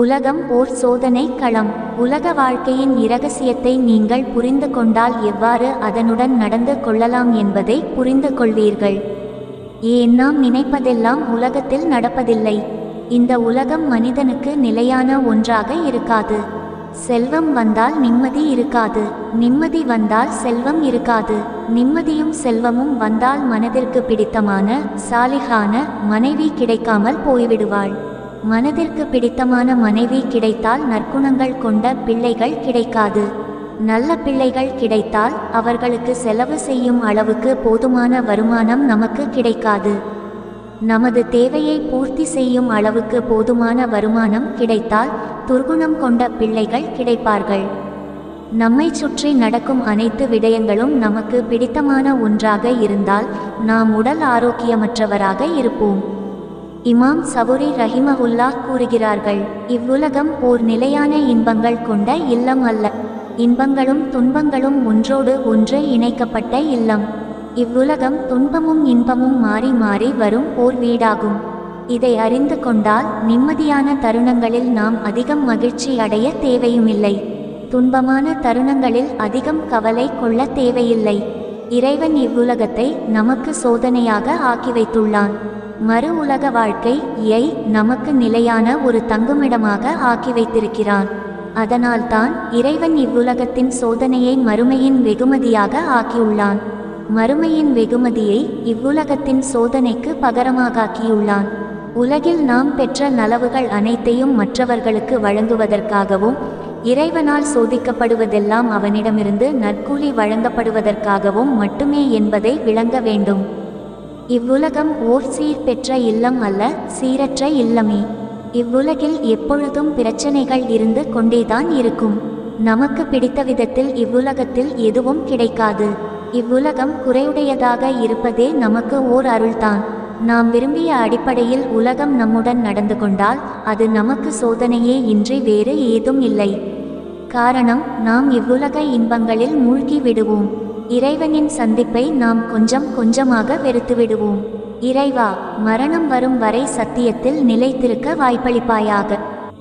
உலகம் ஓர் சோதனை களம். உலக வாழ்க்கையின் இரகசியத்தை நீங்கள் புரிந்து கொண்டால் எவ்வாறு அதனுடன் நடந்து கொள்ளலாம் என்பதை புரிந்து கொள்வீர்கள். ஏன் நாம் நினைப்பதெல்லாம் உலகத்தில் நடப்பதில்லை? இந்த உலகம் மனிதனுக்கு நிலையான ஒன்றாக இருக்காது. செல்வம் வந்தால் நிம்மதி இருக்காது. நிம்மதி வந்தால் செல்வம் இருக்காது. நிம்மதியும் செல்வமும் வந்தால் மனதிற்கு பிடித்தமான சாலிகான மனைவி கிடைக்காமல் போய்விடுவாள். மனதிற்கு பிடித்தமான மனைவி கிடைத்தால் நற்குணங்கள் கொண்ட பிள்ளைகள் கிடைக்காது. நல்ல பிள்ளைகள் கிடைத்தால் அவர்களுக்கு செலவு செய்யும் அளவுக்கு போதுமான வருமானம் நமக்கு கிடைக்காது. நமது தேவையை பூர்த்தி செய்யும் அளவுக்கு போதுமான வருமானம் கிடைத்தால் துர்குணம் கொண்ட பிள்ளைகள் கிடைப்பார்கள். நம்மை சுற்றி நடக்கும் அனைத்து விடயங்களும் நமக்கு பிடித்தமான ஒன்றாக இருந்தால் நாம் உடல் ஆரோக்கியமற்றவராக இருப்போம். இமாம் சவுரி ரஹிமஹுல்லா கூறுகிறார்கள் இவ்வுலகம் ஓர் நிலையான இன்பங்கள் கொண்ட இல்லம் அல்ல. இன்பங்களும் துன்பங்களும் ஒன்றோடு ஒன்று இணைக்கப்பட்ட இல்லம். இவ்வுலகம் துன்பமும் இன்பமும் மாறி மாறி வரும் ஓர் வீடாகும். இதை அறிந்து கொண்டால் நிம்மதியான தருணங்களில் நாம் அதிகம் மகிழ்ச்சி அடைய தேவையுமில்லை. துன்பமான தருணங்களில் அதிகம் கவலை கொள்ள தேவையில்லை. இறைவன் இவ்வுலகத்தை நமக்கு சோதனையாக ஆக்கி வைத்துள்ளான். மறு உலக வாழ்க்கை யை நமக்கு நிலையான ஒரு தங்குமிடமாக ஆக்கி வைத்திருக்கிறான். அதனால்தான் இறைவன் இவ்வுலகத்தின் சோதனையை மறுமையின் வெகுமதியாக ஆக்கியுள்ளான். மறுமையின் வெகுமதியை இவ்வுலகத்தின் சோதனைக்கு பகரமாகாக்கியுள்ளான். உலகில் நாம் பெற்ற நலவுகள் அனைத்தையும் மற்றவர்களுக்கு வழங்குவதற்காகவும் இறைவனால் சோதிக்கப்படுவதெல்லாம் அவனிடமிருந்து நற்கூலி வழங்கப்படுவதற்காகவும் மட்டுமே என்பதை விளங்க வேண்டும். இவ்வுலகம் ஓர் சீர் பெற்ற இல்லம் அல்ல சீரற்ற இல்லமே. இவ்வுலகில் எப்பொழுதும் பிரச்சனைகள் இருந்து கொண்டேதான் இருக்கும். நமக்கு பிடித்த விதத்தில் இவ்வுலகத்தில் எதுவும் கிடைக்காது. இவ்வுலகம் குறையுடையதாக இருப்பதே நமக்கு ஓர் அருள்தான். நாம் விரும்பிய அடிப்படையில் உலகம் நம்முடன் நடந்து கொண்டால் அது நமக்கு சோதனையே இன்றி வேறு ஏதும் இல்லை. காரணம் நாம் இவ்வுலக இன்பங்களில் மூழ்கி விடுவோம். இறைவனின் சந்திப்பை நாம் கொஞ்சம் கொஞ்சமாக வெறுத்துவிடுவோம். இறைவா மரணம் வரும் வரை சத்தியத்தில் நிலைத்திருக்க வாய்ப்பளிப்பாயாக.